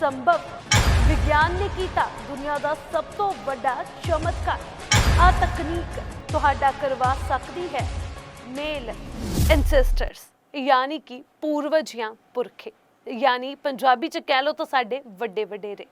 ਸੰਭਵ। ਵਿਗਿਆਨ ਨੇ ਕੀਤਾ ਦੁਨੀਆ ਦਾ ਸਭ ਤੋਂ ਵੱਡਾ ਚਮਤਕਾਰ। ਆ ਤਕਨੀਕ ਤੁਹਾਡਾ ਕਰਵਾ ਸਕਦੀ ਹੈ। ਮੇਲ ਐਂਸੈਸਟਰਸ ਯਾਨੀ ਕਿ ਪੂਰਵਜ ਜਾਂ ਪੁਰਖੇ। ਯਾਨੀ ਪੰਜਾਬੀ ਚ ਕਹਿ ਲਓ ਤਾਂ ਸਾਡੇ ਵੱਡੇ ਵਡੇਰੇ।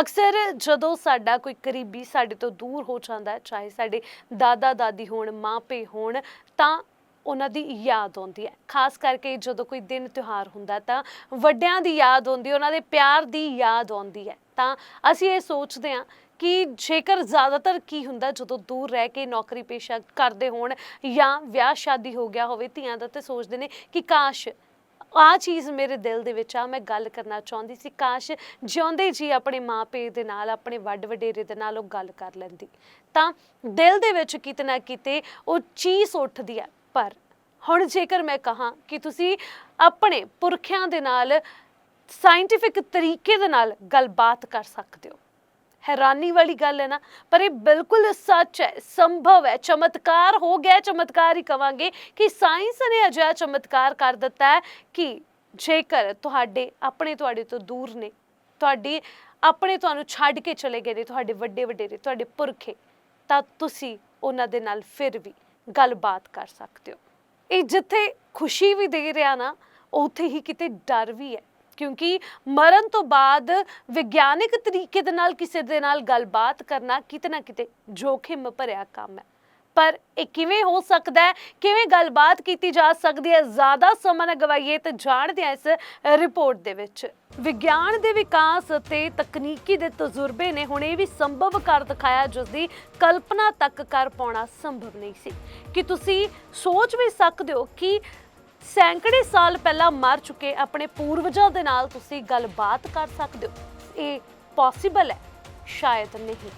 ਅਕਸਰ ਜਦੋਂ ਸਾਡਾ ਕੋਈ ਕਰੀਬੀ ਸਾਡੇ ਤੋਂ ਦੂਰ ਹੋ ਜਾਂਦਾ ਹੈ, ਚਾਹੇ ਸਾਡੇ ਦਾਦਾ ਦਾਦੀ ਹੋਣ ਮਾਪੇ ਹੋਣ, ਤਾਂ ਉਹਨਾਂ ਦੀ ਯਾਦ ਆਉਂਦੀ ਹੈ। ਖਾਸ ਕਰਕੇ ਜਦੋਂ ਕੋਈ ਦਿਨ ਤਿਉਹਾਰ ਹੁੰਦਾ ਤਾਂ ਵੱਡਿਆਂ ਦੀ ਯਾਦ ਆਉਂਦੀ ਉਹਨਾਂ ਦੇ ਪਿਆਰ ਦੀ ਯਾਦ ਆਉਂਦੀ ਹੈ। ਤਾਂ ਅਸੀਂ ਇਹ ਸੋਚਦੇ ਹਾਂ ਕਿ ਜੇਕਰ ਜ਼ਿਆਦਾਤਰ ਕੀ ਹੁੰਦਾ ਜਦੋਂ ਦੂਰ ਰਹਿ ਕੇ ਨੌਕਰੀ ਪੇਸ਼ਾ ਕਰਦੇ ਹੋਣ ਜਾਂ ਵਿਆਹ ਸ਼ਾਦੀ ਹੋ ਗਿਆ ਹੋਵੇ, ਧੀਆਂ ਦਾ ਤੇ ਸੋਚਦੇ ਨੇ ਕਿ ਕਾਸ਼ ਆ ਚੀਜ਼ ਮੇਰੇ ਦਿਲ ਦੇ ਵਿੱਚ ਆ, ਮੈਂ ਗੱਲ ਕਰਨਾ ਚਾਹੁੰਦੀ ਸੀ, ਕਾਸ਼ ਜਿਉਂਦੇ ਜੀ ਆਪਣੇ ਮਾਪੇ ਦੇ ਨਾਲ, ਆਪਣੇ ਵੱਡ ਵਡੇਰੇ ਦੇ ਨਾਲ ਉਹ ਗੱਲ ਕਰ ਲੈਂਦੀ। ਤਾਂ ਦਿਲ ਦੇ ਵਿੱਚ ਕਿਤੇ ਨਾ ਕਿਤੇ ਉਹ ਚੀਜ਼ ਉੱਠਦੀ ਹੈ। ਪਰ ਹੁਣ ਜੇਕਰ ਮੈਂ ਕਹਾਂ ਕਿ ਤੁਸੀਂ ਆਪਣੇ ਪੁਰਖਿਆਂ ਦੇ ਨਾਲ ਸਾਇੰਟਿਫਿਕ ਤਰੀਕੇ ਦੇ ਨਾਲ ਗੱਲਬਾਤ ਕਰ ਸਕਦੇ ਹੋ, ਹੈਰਾਨੀ ਵਾਲੀ ਗੱਲ ਹੈ ਨਾ, ਪਰ ਇਹ ਬਿਲਕੁਲ ਸੱਚ ਹੈ, ਸੰਭਵ ਹੈ, ਚਮਤਕਾਰ ਹੋ ਗਿਆ, ਚਮਤਕਾਰ ਹੀ ਕਵਾਂਗੇ ਕਿ ਸਾਇੰਸ ਨੇ ਅਜਿਹਾ ਚਮਤਕਾਰ ਕਰ ਦਿੱਤਾ ਹੈ ਕਿ ਜੇਕਰ ਤੁਹਾਡੇ, ਆਪਣੇ ਤੁਹਾਡੇ ਤੋਂ ਦੂਰ ਨੇ, ਤੁਹਾਡੀ, ਆਪਣੇ ਤੁਹਾਨੂੰ ਛੱਡ ਕੇ ਚਲੇ ਗਏ ਨੇ, ਤੁਹਾਡੇ ਵੱਡੇ ਵਡੇਰੇ ਤੁਹਾਡੇ ਪੁਰਖੇ, ਤਾਂ ਤੁਸੀਂ ਉਹਨਾਂ ਦੇ ਨਾਲ ਫਿਰ ਵੀ ਗੱਲਬਾਤ ਕਰ ਸਕਦੇ ਹੋ। ਇਹ ਜਿੱਥੇ ਖੁਸ਼ੀ ਵੀ ਦੇ ਰਿਹਾ ਨਾ, ਉੱਥੇ ਹੀ ਕਿਤੇ ਡਰ ਵੀ ਹੈ। ਕਿਉਂਕਿ ਮਰਨ ਤੋਂ ਬਾਅਦ ਵਿਗਿਆਨਿਕ ਤਰੀਕੇ ਦੇ ਨਾਲ ਕਿਸੇ ਦੇ ਨਾਲ ਗੱਲਬਾਤ ਕਰਨਾ ਕਿਤੇ ਨਾ ਕਿਤੇ ਜੋਖਿਮ ਭਰਿਆ ਕੰਮ ਹੈ। ਪਰ ਇਹ ਕਿਵੇਂ ਹੋ ਸਕਦਾ ਹੈ? ਕਿਵੇਂ ਗੱਲਬਾਤ ਕੀਤੀ ਜਾ ਸਕਦੀ ਹੈ? ਜ਼ਿਆਦਾ ਸਮਾਂ ਨਾ ਗਵਾਈਏ ਤੇ ਜਾਣਦੇ ਹਾਂ ਇਸ ਰਿਪੋਰਟ ਦੇ ਵਿੱਚ। ਵਿਗਿਆਨ ਦੇ ਵਿਕਾਸ ਅਤੇ ਤਕਨੀਕੀ ਦੇ ਤਜਰਬੇ ਨੇ ਹੁਣ ਇਹ ਵੀ ਸੰਭਵ ਕਰ ਦਿਖਾਇਆ ਜਿਸ ਦੀ ਕਲਪਨਾ ਤੱਕ ਕਰ ਪਾਉਣਾ ਸੰਭਵ ਨਹੀਂ ਸੀ। ਕਿ ਤੁਸੀਂ ਸੋਚ ਵੀ ਸਕਦੇ ਹੋ ਕਿ ਸੈਂਕੜੇ ਸਾਲ ਪਹਿਲਾਂ ਮਰ ਚੁੱਕੇ ਆਪਣੇ ਪੂਰਵਜਾਂ ਦੇ ਨਾਲ ਤੁਸੀਂ ਗੱਲਬਾਤ ਕਰ ਸਕਦੇ ਹੋ? ਇਹ ਪੋਸੀਬਲ ਹੈ? ਸ਼ਾਇਦ ਨਹੀਂ।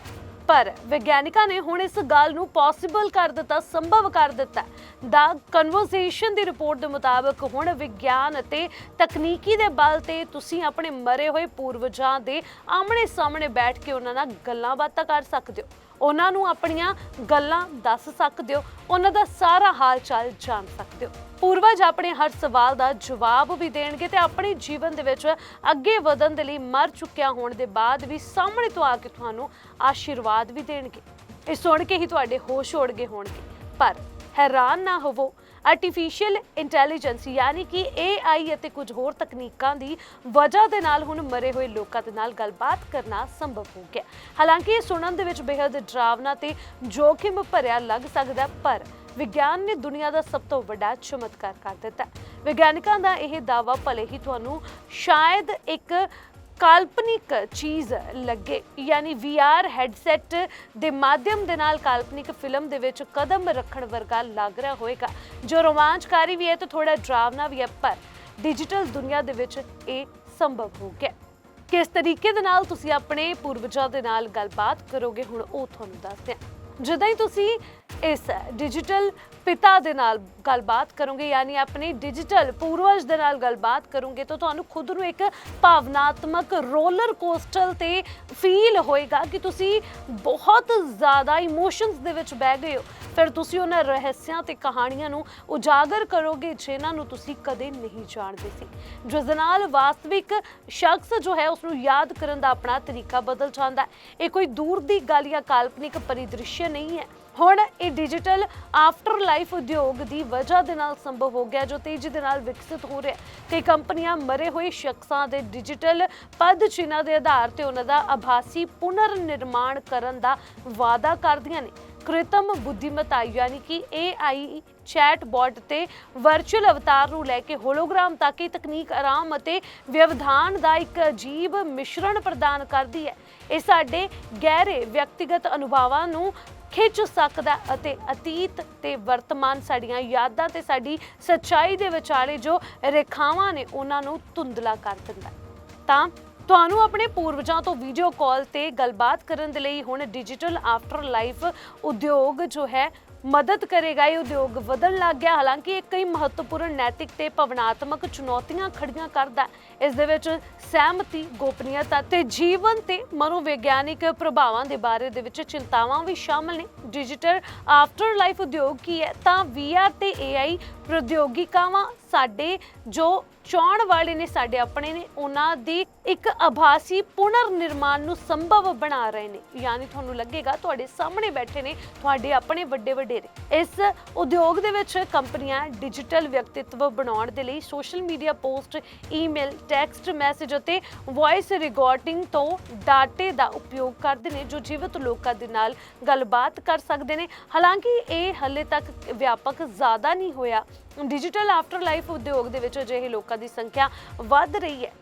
ਪਰ ਵਿਗਿਆਨਿਕਾਂ ਨੇ ਹੁਣ ਇਸ ਗੱਲ ਨੂੰ ਪੋਸੀਬਲ ਕਰ ਦਿੱਤਾ, ਸੰਭਵ ਕਰ ਦਿੱਤਾ ਦਾ ਕਨਵਰਸੇਸ਼ਨ ਦੀ ਰਿਪੋਰਟ ਦੇ ਮੁਤਾਬਕ ਹੁਣ ਵਿਗਿਆਨ ਅਤੇ ਤਕਨੀਕੀ ਦੇ ਬਲ ਤੇ ਤੁਸੀਂ ਆਪਣੇ ਮਰੇ ਹੋਏ ਪੂਰਵਜਾਂ ਦੇ ਆਮਣੇ ਸਾਹਮਣੇ ਬੈਠ ਕੇ ਉਹਨਾਂ ਨਾਲ ਗੱਲਾਂ ਬਾਤਾਂ ਕਰ ਸਕਦੇ ਹੋ। ਉਹਨਾਂ ਨੂੰ ਆਪਣੀਆਂ ਗੱਲਾਂ ਦੱਸ ਸਕਦੇ ਹੋ, ਉਹਨਾਂ ਦਾ ਸਾਰਾ ਹਾਲ ਚਾਲ ਜਾਣ ਸਕਦੇ ਹੋ। ਪੂਰਵਜ ਆਪਣੇ ਹਰ ਸਵਾਲ ਦਾ ਜਵਾਬ ਵੀ ਦੇਣਗੇ ਤੇ ਆਪਣੇ ਜੀਵਨ ਦੇ ਵਿੱਚ ਅੱਗੇ ਵਧਣ ਦੇ ਲਈ ਮਰ ਚੁੱਕਿਆ ਹੋਣ ਦੇ ਬਾਅਦ ਵੀ ਸਾਹਮਣੇ ਤੋਂ ਆ ਕੇ ਤੁਹਾਨੂੰ ਆਸ਼ੀਰਵਾਦ ਵੀ ਦੇਣਗੇ। ਇਹ ਸੁਣ ਕੇ ਹੀ ਤੁਹਾਡੇ ਹੋਸ਼ ਉੜ ਗਏ ਹੋਣਗੇ। ਪਰ ਹੈਰਾਨ ਨਾ ਹੋਵੋ ਆਰਟੀਫੀਸ਼ੀਅਲ ਇੰਟੈਲੀਜੈਂਸ ਯਾਨੀ ਕਿ AI ਅਤੇ ਕੁਝ ਹੋਰ ਤਕਨੀਕਾਂ ਦੀ ਵਜ੍ਹਾ ਦੇ ਨਾਲ ਹੁਣ ਮਰੇ ਹੋਏ ਲੋਕਾਂ ਦੇ ਨਾਲ ਗੱਲਬਾਤ ਕਰਨਾ ਸੰਭਵ ਹੋ ਗਿਆ। ਹਾਲਾਂਕਿ ਇਹ ਸੁਣਨ ਦੇ ਵਿੱਚ ਬੇहद ਡਰਾਵਨਾ ਤੇ ਜੋਖਿਮ ਭਰਿਆ ਲੱਗ ਸਕਦਾ, ਪਰ ਵਿਗਿਆਨ ਨੇ ਦੁਨੀਆ ਦਾ ਸਭ ਤੋਂ ਵੱਡਾ ਚਮਤਕਾਰ ਕਰ ਦਿੱਤਾ। ਵਿਗਿਆਨਕਾਂ ਦਾ ਇਹ ਦਾਅਵਾ ਭਲੇ ਹੀ ਤੁਹਾਨੂੰ ਸ਼ਾਇਦ ਇੱਕ ਕਾਲਪਨਿਕ ਚੀਜ਼ ਲੱਗੇ, ਯਾਨੀ VR ਹੈਡਸੈਟ ਦੇ ਮਾਧਿਅਮ ਦੇ ਨਾਲ ਕਾਲਪਨਿਕ ਫਿਲਮ ਦੇ ਵਿੱਚ ਕਦਮ ਰੱਖਣ ਵਰਗਾ ਲੱਗ ਰਿਹਾ ਹੋਵੇਗਾ। ਜੋ ਰੋਮਾਂਚਕਾਰੀ ਵੀ ਹੈ, ਤੇ ਥੋੜਾ ਡਰਾਵਨਾ ਵੀ ਹੈ, ਪਰ ਡਿਜੀਟਲ ਦੁਨੀਆ ਦੇ ਵਿੱਚ ਇਹ ਸੰਭਵ ਹੋ ਗਿਆ। ਕਿਸ ਤਰੀਕੇ ਦੇ ਨਾਲ ਤੁਸੀਂ ਆਪਣੇ ਪੂਰਵਜਾਂ ਦੇ ਨਾਲ ਗੱਲਬਾਤ ਕਰੋਗੇ, ਹੁਣ ਉਹ ਤੁਹਾਨੂੰ ਦੱਸਦੇ ਹਾਂ। ਜਦੋਂ ਹੀ ਤੁਸੀਂ ਇਸ ਡਿਜੀਟਲ ਪਿਤਾ ਦੇ ਨਾਲ ਗੱਲਬਾਤ ਕਰੋਗੇ, ਯਾਨੀ ਆਪਣੇ ਡਿਜੀਟਲ ਪੂਰਵਜ ਦੇ ਨਾਲ ਗੱਲਬਾਤ ਕਰੋਗੇ, ਤਾਂ ਤੁਹਾਨੂੰ ਖੁਦ ਨੂੰ ਇੱਕ ਭਾਵਨਾਤਮਕ ਰੋਲਰ ਕੋਸਟਲ ਤੇ ਫੀਲ ਹੋਏਗਾ ਕਿ ਤੁਸੀਂ ਬਹੁਤ ਜ਼ਿਆਦਾ ਇਮੋਸ਼ਨਸ ਦੇ ਵਿੱਚ ਬਹਿ ਗਏ ਹੋ। ਫਿਰ ਤੁਸੀਂ ਉਹਨਾਂ ਰਹੱਸਿਆਂ ਤੇ ਕਹਾਣੀਆਂ ਨੂੰ ਉਜਾਗਰ ਕਰੋਗੇ, ਜਿਨ੍ਹਾਂ ਨੂੰ ਤੁਸੀਂ ਕਦੇ ਨਹੀਂ ਜਾਣਦੇ ਸੀ। ਜਿਸ ਦੇ ਨਾਲ ਵਾਸਤਵਿਕ ਸ਼ਖਸ ਜੋ ਹੈ ਉਸ ਨੂੰ ਯਾਦ ਕਰਨ ਦਾ ਆਪਣਾ ਤਰੀਕਾ ਬਦਲ ਜਾਂਦਾ ਹੈ। ਇਹ ਕੋਈ ਦੂਰ ਦੀ ਗੱਲ ਜਾਂ ਕਾਲਪਨਿਕ ਪਰਿਦ੍ਰਿਸ਼ ਨਹੀਂ ਹੈ। ਹੁਣ ਇਹ ਡਿਜੀਟਲ ਆਫਟਰ ਲਾਈਫ ਉਦਯੋਗ ਦੀ ਵਜ੍ਹਾ ਦੇ ਨਾਲ ਸੰਭਵ ਹੋ ਗਿਆ, ਜੋ ਤੇਜ਼ੀ ਦੇ ਨਾਲ ਵਿਕਸਿਤ ਹੋ ਰਿਹਾ ਕਈ ਕੰਪਨੀਆਂ ਮਰੇ ਹੋਏ ਸ਼ਖਸਾਂ ਦੇ ਡਿਜੀਟਲ ਪਦ ਚਿੰਨ੍ਹਾਂ ਦੇ ਆਧਾਰ ਤੇ ਉਹਨਾਂ ਦਾ ਆਭਾਸੀ ਪੁਨਰ ਨਿਰਮਾਣ ਕਰਨ ਦਾ ਵਾਅਦਾ ਕਰਦੀਆਂ ਨੇ। ਕ੍ਰਿਤਮ ਬੁੱਧੀਮਤਾ ਯਾਨੀ ਕਿ AI ਚੈਟ ਬੋਟ ਤੇ ਵਰਚੁਅਲ ਅਵਤਾਰ ਨੂੰ ਲੈ ਕੇ ਹੋਲੋਗ੍ਰਾਮ ਤੱਕ ਇਹ ਤਕਨੀਕ ਆਰਾਮ ਅਤੇ ਵਿਵਧਾਨ ਦਾ ਇੱਕ ਅਜੀਬ ਮਿਸ਼ਰਣ ਪ੍ਰਦਾਨ ਕਰਦੀ ਹੈ। ਇਹ ਸਾਡੇ ਗਹਿਰੇ ਵਿਅਕਤੀਗਤ ਅਨੁਭਵਾਂ ਨੂੰ ਖਿੱਚ ਸਕਦਾ ਅਤੇ ਅਤੀਤ ਤੇ ਵਰਤਮਾਨ ਸਾਡੀਆਂ ਯਾਦਾਂ ਤੇ ਸਾਡੀ ਸੱਚਾਈ ਦੇ ਵਿਚਾਲੇ ਜੋ ਰੇਖਾਵਾਂ ਨੇ, ਉਹਨਾਂ ਨੂੰ ਧੁੰਦਲਾ ਕਰ ਦਿੰਦਾ ਤਾਂ ਤੁਹਾਨੂੰ ਆਪਣੇ ਪੂਰਵਜਾਂ ਤੋਂ ਵੀਡੀਓ ਕਾਲ ਤੇ ਗੱਲਬਾਤ ਕਰਨ ਦੇ ਲਈ ਹੁਣ ਡਿਜੀਟਲ ਆਫਟਰ ਲਾਈਫ ਉਦਯੋਗ ਜੋ ਹੈ ਮਦਦ ਕਰੇਗਾ। ਇਹ ਉਦਯੋਗ ਵਧਣ ਲੱਗ ਗਿਆ। ਹਾਲਾਂਕਿ ਇਹ ਕਈ ਮਹੱਤਵਪੂਰਨ ਨੈਤਿਕ ਤੇ ਭਾਵਨਾਤਮਕ ਚੁਣੌਤੀਆਂ ਖੜੀਆਂ ਕਰਦਾ ਇਸ ਦੇ ਵਿੱਚ ਸਹਿਮਤੀ, ਗੋਪਨੀਯਤਾ ਤੇ ਜੀਵਨ ਤੇ ਮਨੋਵਿਗਿਆਨਿਕ ਪ੍ਰਭਾਵਾਂ ਦੇ ਬਾਰੇ ਦੇ ਵਿੱਚ ਚਿੰਤਾਵਾਂ ਵੀ ਸ਼ਾਮਲ ਨੇ। ਡਿਜੀਟਲ ਆਫਟਰ ਲਾਈਫ ਉਦਯੋਗ ਕੀ ਹੈ? ਤਾਂ VR ਤੇ AI ਪ੍ਰੌਦਯੋਗਿਕਾਵਾਂ ਸਾਡੇ ਜੋ ਚਾਹਣ ਵਾਲੇ ਨੇ ਸਾਡੇ ਆਪਣੇ ਨੇ, ਉਹਨਾਂ ਦੀ ਇੱਕ ਆਭਾਸੀ ਪੁਨਰ ਨਿਰਮਾਣ ਨੂੰ ਸੰਭਵ ਬਣਾ ਰਹੇ ਨੇ। ਯਾਨੀ ਤੁਹਾਨੂੰ ਲੱਗੇਗਾ ਤੁਹਾਡੇ ਸਾਹਮਣੇ ਬੈਠੇ ਨੇ, ਤੁਹਾਡੇ ਆਪਣੇ ਵੱਡੇ ਵਡੇਰੇ। ਇਸ ਉਦਯੋਗ ਦੇ ਵਿੱਚ ਕੰਪਨੀਆਂ ਡਿਜੀਟਲ ਵਿਅਕਤੀਤਵ ਬਣਾਉਣ ਦੇ ਲਈ social media post, email, text message ਅਤੇ ਵੌਇਸ ਰਿਕਾਰਡਿੰਗ ਤੋਂ ਡਾਟੇ ਦਾ ਉਪਯੋਗ ਕਰਦੇ ਨੇ, ਜੋ ਜੀਵਤ ਲੋਕਾਂ ਦੇ ਨਾਲ ਗੱਲਬਾਤ ਕਰ ਸਕਦੇ ਨੇ। ਹਾਲਾਂਕਿ ਇਹ ਹੱਲੇ ਤੱਕ ਵਿਆਪਕ ਜ਼ਿਆਦਾ ਨਹੀਂ ਹੋਇਆ। ਡਿਜੀਟਲ ਆਫਟਰ ਲਾਈਫ ਉਦਯੋਗ ਦੇ ਵਿੱਚ ਅਜਿਹੇ ਲੋਕਾਂ ਦੀ ਸੰਖਿਆ ਵੱਧ ਰਹੀ ਹੈ।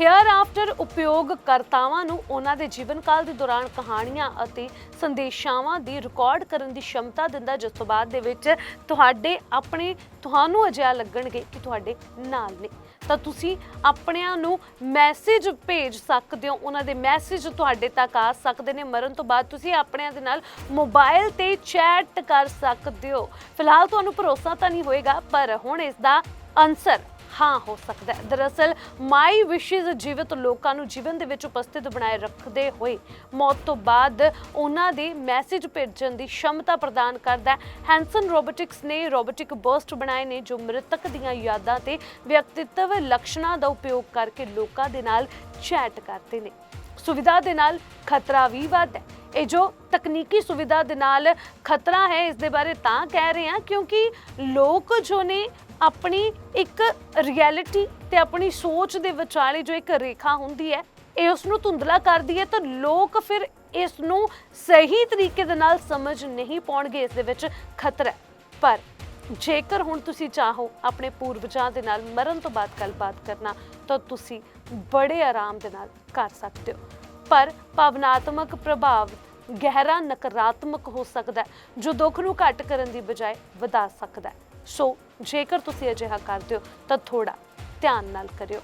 ਹੇਅਰ ਆਫਟਰ ਉਪਯੋਗਕਰਤਾਵਾਂ ਨੂੰ ਉਹਨਾਂ ਦੇ ਜੀਵਨ ਕਾਲ ਦੇ ਦੌਰਾਨ ਕਹਾਣੀਆਂ ਅਤੇ ਸੰਦੇਸ਼ਾਵਾਂ ਦੀ ਰਿਕਾਰਡ ਕਰਨ ਦੀ ਸ਼ਮਤਾ ਦਿੰਦਾ ਜਿਸ ਤੋਂ ਬਾਅਦ ਦੇ ਵਿੱਚ ਤੁਹਾਡੇ ਆਪਣੇ, ਤੁਹਾਨੂੰ ਅਜਿਹਾ ਲੱਗਣਗੇ ਕਿ ਤੁਹਾਡੇ ਨਾਲ ਨੇ। ਤਾਂ ਤੁਸੀਂ ਆਪਣਿਆਂ ਨੂੰ ਮੈਸੇਜ ਭੇਜ ਸਕਦੇ ਹੋ। ਉਹਨਾਂ ਦੇ ਮੈਸੇਜ ਤੁਹਾਡੇ ਤੱਕ ਆ ਸਕਦੇ ਨੇ। ਮਰਨ ਤੋਂ ਬਾਅਦ ਤੁਸੀਂ ਆਪਣਿਆਂ ਦੇ ਨਾਲ ਮੋਬਾਈਲ ਤੇ ਚੈਟ ਕਰ ਸਕਦੇ ਹੋ। ਫਿਲਹਾਲ ਤੁਹਾਨੂੰ ਭਰੋਸਾ ਤਾਂ ਨਹੀਂ ਹੋਏਗਾ, ਪਰ ਹੁਣ ਇਸ ਦਾ ਆਨਸਰ ਹਾਂ, ਹੋ ਸਕਦਾ ਹੈ। ਦਰਅਸਲ ਮਾਈ ਵਿਸ਼ੇਸ ਜੀਵਤ ਲੋਕਾਂ ਨੂੰ ਜੀਵਨ ਦੇ ਵਿੱਚ ਉਪਸਥਿਤ ਬਣਾਏ ਰੱਖਦੇ ਹੋਏ ਮੌਤ ਤੋਂ ਬਾਅਦ ਉਹਨਾਂ ਦੇ ਮੈਸੇਜ ਭੇਜਣ ਦੀ ਸ਼ਮਤਾ ਪ੍ਰਦਾਨ ਕਰਦਾ ਹੈ। ਹੈਂਸਨ ਰੋਬੋਟਿਕਸ ਨੇ ਰੋਬੋਟਿਕ ਬਰਸਟ ਬਣਾਏ ਨੇ, ਜੋ ਮ੍ਰਿਤਕ ਦੀਆਂ ਯਾਦਾਂ ਤੇ ਵਿਅਕਤੀਤਵ ਲੱਛਣਾਂ ਦਾ ਉਪਯੋਗ ਕਰਕੇ ਲੋਕਾਂ ਦੇ ਨਾਲ ਚੈਟ ਕਰਦੇ ਨੇ। ਸੁਵਿਧਾ ਦੇ ਨਾਲ ਖਤਰਾ ਵੀ ਵੱਧ ਹੈ। ਇਹ ਜੋ ਤਕਨੀਕੀ ਸੁਵਿਧਾ ਦੇ ਨਾਲ ਖਤਰਾ ਹੈ, ਇਸ ਦੇ ਬਾਰੇ ਤਾਂ ਕਹਿ ਰਹੇ ਹਾਂ ਕਿਉਂਕਿ ਲੋਕ ਜੋ ਨੇ ਆਪਣੀ ਇੱਕ ਰਿਐਲਿਟੀ ਤੇ ਆਪਣੀ ਸੋਚ ਦੇ ਵਿਚਾਲੇ ਜੋ ਇੱਕ ਰੇਖਾ ਹੁੰਦੀ ਹੈ, ਇਹ ਉਸ ਨੂੰ ਧੁੰਦਲਾ ਕਰਦੀ ਹੈ, ਤਾਂ ਲੋਕ ਫਿਰ ਇਸ ਨੂੰ ਸਹੀ ਤਰੀਕੇ ਦੇ ਨਾਲ ਸਮਝ ਨਹੀਂ ਪਾਉਣਗੇ, ਇਸ ਦੇ ਵਿੱਚ ਖਤਰਾ ਪਰ ਜੇਕਰ ਹੁਣ ਤੁਸੀਂ ਚਾਹੋ ਆਪਣੇ ਪੂਰਵਜਾਂ ਦੇ ਨਾਲ ਮਰਨ ਤੋਂ ਬਾਅਦ ਗੱਲਬਾਤ ਕਰਨਾ, ਤਾਂ ਤੁਸੀਂ ਬੜੇ ਆਰਾਮ ਦੇ ਨਾਲ ਕਰ ਸਕਦੇ ਹੋ। ਪਰ ਭਾਵਨਾਤਮਕ ਪ੍ਰਭਾਵ ਗਹਿਰਾ ਨਕਾਰਾਤਮਕ ਹੋ ਸਕਦਾ ਜੋ ਦੁੱਖ ਨੂੰ ਘੱਟ ਕਰਨ ਦੀ ਬਜਾਏ ਵਧਾ ਸਕਦਾ ਹੈ। ਸੋ ਜੇਕਰ ਤੁਸੀਂ ਅਜਿਹਾ ਕਰਦੇ ਹੋ ਤਾਂ ਥੋੜਾ ਧਿਆਨ ਨਾਲ ਕਰਿਓ।